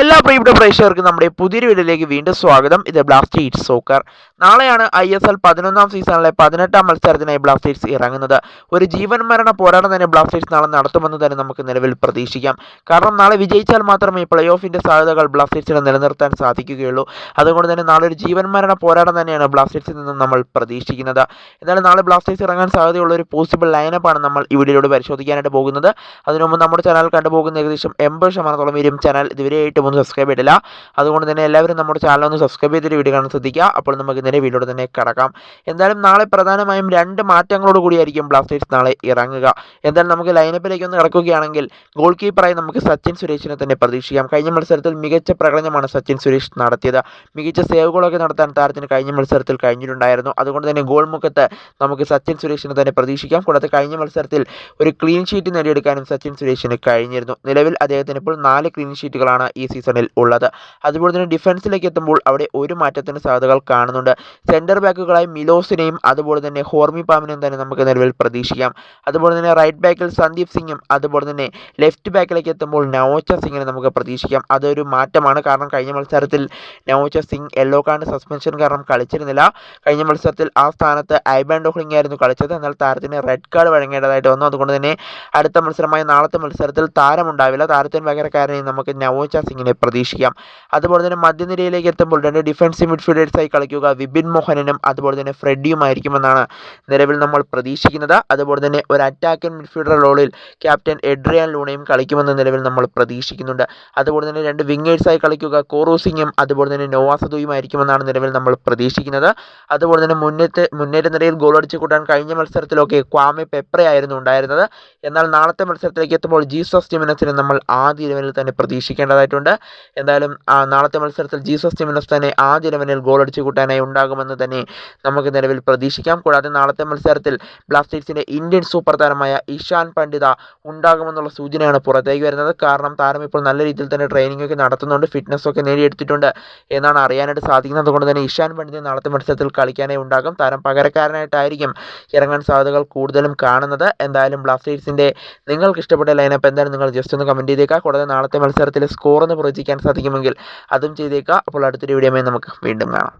എല്ലാ പ്രിയപ്പെട്ട പ്രേക്ഷകർക്കും നമ്മുടെ പുതിയൊരു വീഡിയോയിലേക്ക് വീണ്ടും സ്വാഗതം. ഇത് ഹീറ്റ് സോക്കർ നാളെയാണ് ഐ എസ് എൽ പതിനൊന്നാം സീസണിലെ പതിനെട്ടാം മത്സരത്തിനായി ബ്ലാസ്റ്റേഴ്സ് ഇറങ്ങുന്നത്. ഒരു ജീവൻ മരണ പോരാട്ടം തന്നെ ബ്ലാസ്റ്റേഴ്സ് നാളെ നടത്തുമെന്ന് തന്നെ നമുക്ക് നിലവിൽ പ്രതീക്ഷിക്കാം. കാരണം നാളെ വിജയിച്ചാൽ മാത്രമേ പ്ലേ ഓഫിന്റെ സാധ്യതകൾ ബ്ലാസ്റ്റേഴ്സിന് നിലനിർത്താൻ സാധിക്കുകയുള്ളൂ. അതുകൊണ്ട് തന്നെ നാളെ ഒരു ജീവൻ മരണ പോരാട്ടം തന്നെയാണ് ബ്ലാസ്റ്റേഴ്സിൽ നിന്നും നമ്മൾ പ്രതീക്ഷിക്കുന്നത്. എന്നാലും നാളെ ബ്ലാസ്റ്റേഴ്സ് ഇറങ്ങാൻ സാധ്യതയുള്ള ഒരു പോസിബിൾ ലൈനപ്പാണ് നമ്മൾ ഈ വീഡിയോയിലൂടെ പരിശോധിക്കാനായിട്ട് പോകുന്നത്. അതിനു മുമ്പ് നമ്മുടെ ചാനൽ കണ്ടുപോകുന്ന ഏകദേശം എൺപത് ശതമാനത്തോളം വരും ചാനൽ ഇതുവരെയായിട്ടും ഒന്ന് സബ്സ്ക്രൈബ് ചെയ്തില്ല അതുകൊണ്ട് തന്നെ എല്ലാവരും നമ്മുടെ ചാനൽ ഒന്ന് സബ്സ്ക്രൈബ് ചെയ്തിട്ട് വീഡിയോ കാണാൻ ശ്രദ്ധിക്കുക. അപ്പോൾ നമുക്ക് നേരെ വീഡിയോയുടെ തന്നെ കടക്കാം. എന്തായാലും നാളെ പ്രധാനമായും രണ്ട് മാറ്റങ്ങളോട് കൂടിയായിരിക്കും ബ്ലാസ്റ്റേഴ്സ് നാളെ ഇറങ്ങുക. എന്തായാലും നമുക്ക് ലൈനപ്പിലേക്ക് ഒന്ന് കിടക്കുകയാണെങ്കിൽ ഗോൾ കീപ്പറായി നമുക്ക് സച്ചിൻ സുരേഷിനെ തന്നെ പ്രതീക്ഷിക്കാം. കഴിഞ്ഞ മത്സരത്തിൽ മികച്ച പ്രകടനമാണ് സച്ചിൻ സുരേഷ് നടത്തിയത്. മികച്ച സേവുകളൊക്കെ നടത്താൻ താരത്തിന് കഴിഞ്ഞ മത്സരത്തിൽ കഴിഞ്ഞിട്ടുണ്ടായിരുന്നു. അതുകൊണ്ട് തന്നെ ഗോൾ മുഖത്ത് നമുക്ക് സച്ചിൻ സുരേഷിനെ തന്നെ പ്രതീക്ഷിക്കാം. കൂടാതെ കഴിഞ്ഞ മത്സരത്തിൽ ഒരു ക്ലീൻ ഷീറ്റ് നേടിയെടുക്കാനും സച്ചിൻ സുരേഷിന് കഴിഞ്ഞിരുന്നു. നിലവിൽ അദ്ദേഹത്തിന് ഇപ്പോൾ നാല് ക്ലീൻ ഷീറ്റുകളാണ് ഈ സീസണിൽ ഉള്ളത്. അതുപോലെ തന്നെ ഡിഫൻസിലേക്ക് എത്തുമ്പോൾ അവിടെ ഒരു മാറ്റത്തിന് സാധ്യതകൾ കാണുന്നുണ്ട്. സെന്റർ ബാക്കുകളായി മിലോസിനെയും അതുപോലെ തന്നെ ഹോർമി പാമിനെയും തന്നെ നമുക്ക് നിലവിൽ പ്രതീക്ഷിക്കാം. അതുപോലെ തന്നെ റൈറ്റ് ബാക്കിൽ സന്ദീപ് സിംഗും അതുപോലെ തന്നെ ലെഫ്റ്റ് ബാക്കിലേക്ക് എത്തുമ്പോൾ നവോച്ച സിംഗിനെ നമുക്ക് പ്രതീക്ഷിക്കാം. അതൊരു മാറ്റമാണ്. കാരണം കഴിഞ്ഞ മത്സരത്തിൽ Naocha Singh yellow card suspension കാരണം കളിച്ചിരുന്നില്ല. കഴിഞ്ഞ മത്സരത്തിൽ ആ സ്ഥാനത്ത് ഐബാൻ ഡോഹ്ലിംഗ് ആയിരുന്നു കളിച്ചത്. എന്നാൽ താരത്തിന് റെഡ് കാർഡ് വഴങ്ങേണ്ടതായിട്ട് വന്നു. അതുകൊണ്ട് തന്നെ അടുത്ത മത്സരമായ നാളത്തെ മത്സരത്തിൽ താരമുണ്ടാവില്ല താരത്തിന് പകരക്കാരനെ നമുക്ക് നവോച്ച സിംഗിനെ പ്രതീക്ഷിക്കാം. അതുപോലെ തന്നെ മധ്യനിരയിലേക്ക് എത്തുമ്പോൾ രണ്ട് ഡിഫൻസീവ് മിഡ്ഫീൽഡേഴ്സായി കളിക്കുക വിപിൻ മോഹനനും അതുപോലെ തന്നെ ഫ്രെഡിയുമായിരിക്കുമെന്നാണ് നിലവിൽ നമ്മൾ പ്രതീക്ഷിക്കുന്നത്. അതുപോലെ തന്നെ ഒരു അറ്റാക്കൻ മിഡ്ഫീൽഡർ റോളിൽ ക്യാപ്റ്റൻ എഡ്രിയാൻ ലൂണയും കളിക്കുമെന്ന് നിലവിൽ നമ്മൾ പ്രതീക്ഷിക്കുന്നുണ്ട്. അതുപോലെ തന്നെ രണ്ട് വിങ്ങേഴ്സായി കളിക്കുക കോറോസിങ്ങും അതുപോലെ തന്നെ നോവാസദുയുമായിരിക്കുമെന്നാണ് നിലവിൽ നമ്മൾ പ്രതീക്ഷിക്കുന്നത്. അതുപോലെ തന്നെ മുന്നേറ്റ് മുന്നേറ്റ നിരയിൽ ഗോൾ അടിച്ചു കൂട്ടാൻ കഴിഞ്ഞ മത്സരത്തിലൊക്കെ ക്വാമെ പെപ്രയായിരുന്നു ഉണ്ടായിരുന്നത്. എന്നാൽ നാളത്തെ മത്സരത്തിലേക്ക് എത്തുമ്പോൾ ജീസസ് ജിമിനസിനെ നമ്മൾ ആദ്യ ഇലവനിൽ തന്നെ പ്രതീക്ഷിക്കേണ്ടതായിട്ടുണ്ട്. എന്തായാലും നാളത്തെ മത്സരത്തിൽ ജീസസ് ജിമിനസ് തന്നെ ആദ്യ ഇലവനിൽ ഗോൾ അടിച്ചു കൂട്ടാനായി ഉണ്ടാകുമെന്ന് തന്നെ നമുക്ക് നിലവിൽ പ്രതീക്ഷിക്കാം. കൂടാതെ നാളത്തെ മത്സരത്തിൽ ബ്ലാസ്റ്റേഴ്സിന്റെ ഇന്ത്യൻ സൂപ്പർ താരമായ ഇഷാൻ പണ്ഡിത ഉണ്ടാകുമെന്നുള്ള സൂചനയാണ് പുറത്തേക്ക് വരുന്നത്. കാരണം താരം ഇപ്പോൾ നല്ല രീതിയിൽ തന്നെ ട്രെയിനിങ് ഒക്കെ നടത്തുന്നുണ്ട് ഫിറ്റ്നസ് ഒക്കെ നേടിയെടുത്തിട്ടുണ്ട് എന്നാണ് അറിയാനായിട്ട് സാധിക്കുന്നത്. അതുകൊണ്ട് തന്നെ ഇഷാൻ പണ്ഡിത നാളത്തെ മത്സരത്തിൽ കളിക്കാനേ ഉണ്ടാകും. താരം പകരക്കാരനായിട്ടായിരിക്കും ഇറങ്ങാൻ സാധ്യതകൾ കൂടുതലും കാണുന്നത്. എന്തായാലും ബ്ലാസ്റ്റേഴ്സിന്റെ നിങ്ങൾക്ക് ഇഷ്ടപ്പെട്ട ലൈനപ്പ് എന്തായാലും നിങ്ങൾ ജസ്റ്റ് ഒന്ന് കമന്റ് ചെയ്തേക്കുക. കൂടാതെ നാളത്തെ മത്സരത്തിലെ സ്കോർ ഒന്ന് പ്രവചിക്കാൻ സാധിക്കുമെങ്കിൽ അതും ചെയ്തേക്കുക. അപ്പോൾ അടുത്തൊരു വീഡിയോമായി നമുക്ക് വീണ്ടും കാണാം.